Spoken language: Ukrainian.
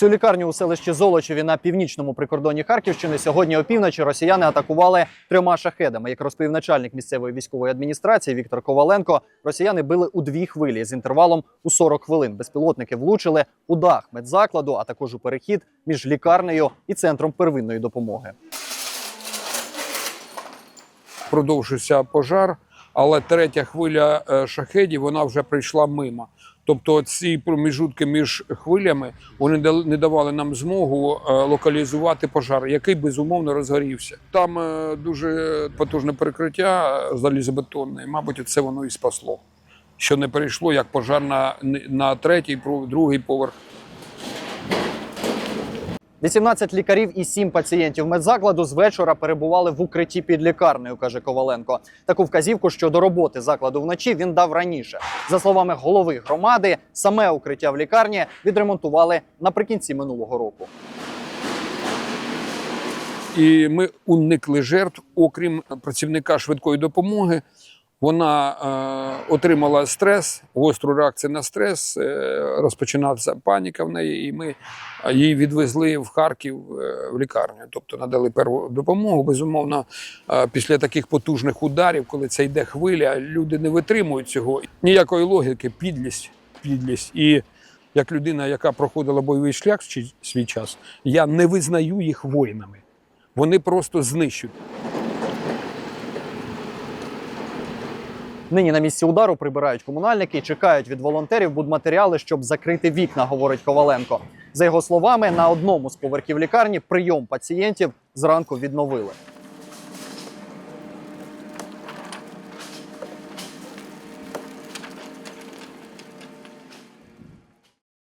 Цю лікарню у селищі Золочеві на північному прикордоні Харківщини сьогодні опівночі росіяни атакували трьома шахедами. Як розповів начальник місцевої військової адміністрації Віктор Коваленко, росіяни били у дві хвилі з інтервалом у 40 хвилин. Безпілотники влучили у дах медзакладу, а також у перехід між лікарнею і центром первинної допомоги. продовжився пожар, але третя хвиля е, шахедів вона вже прийшла мимо. Тобто ці проміжутки між хвилями вони не давали нам змогу е, локалізувати пожар, який безумовно розгорівся. Там е, дуже потужне перекриття залізобетонне, мабуть, це воно і спасло. Що не перейшло як пожар на, на третій, другий поверх 18 лікарів і 7 пацієнтів медзакладу з вечора перебували в укритті під лікарнею, каже Коваленко. Таку вказівку щодо роботи закладу вночі він дав раніше. За словами голови громади, саме укриття в лікарні відремонтували наприкінці минулого року. і ми уникли жертв, окрім працівника швидкої допомоги. Вона е, отримала стрес, гостру реакцію на стрес, е, розпочиналася паніка в неї, і ми е, її відвезли в Харків е, в лікарню. Тобто надали перву допомогу. Безумовно, е, після таких потужних ударів, коли це йде хвиля, люди не витримують цього. Ніякої логіки, підлість, підлість. І як людина, яка проходила бойовий шлях в свій час, я не визнаю їх воїнами. Вони просто знищують. Нині на місці удару прибирають комунальники чекають від волонтерів будматеріали, щоб закрити вікна, говорить Коваленко. За його словами, на одному з поверхів лікарні прийом пацієнтів зранку відновили.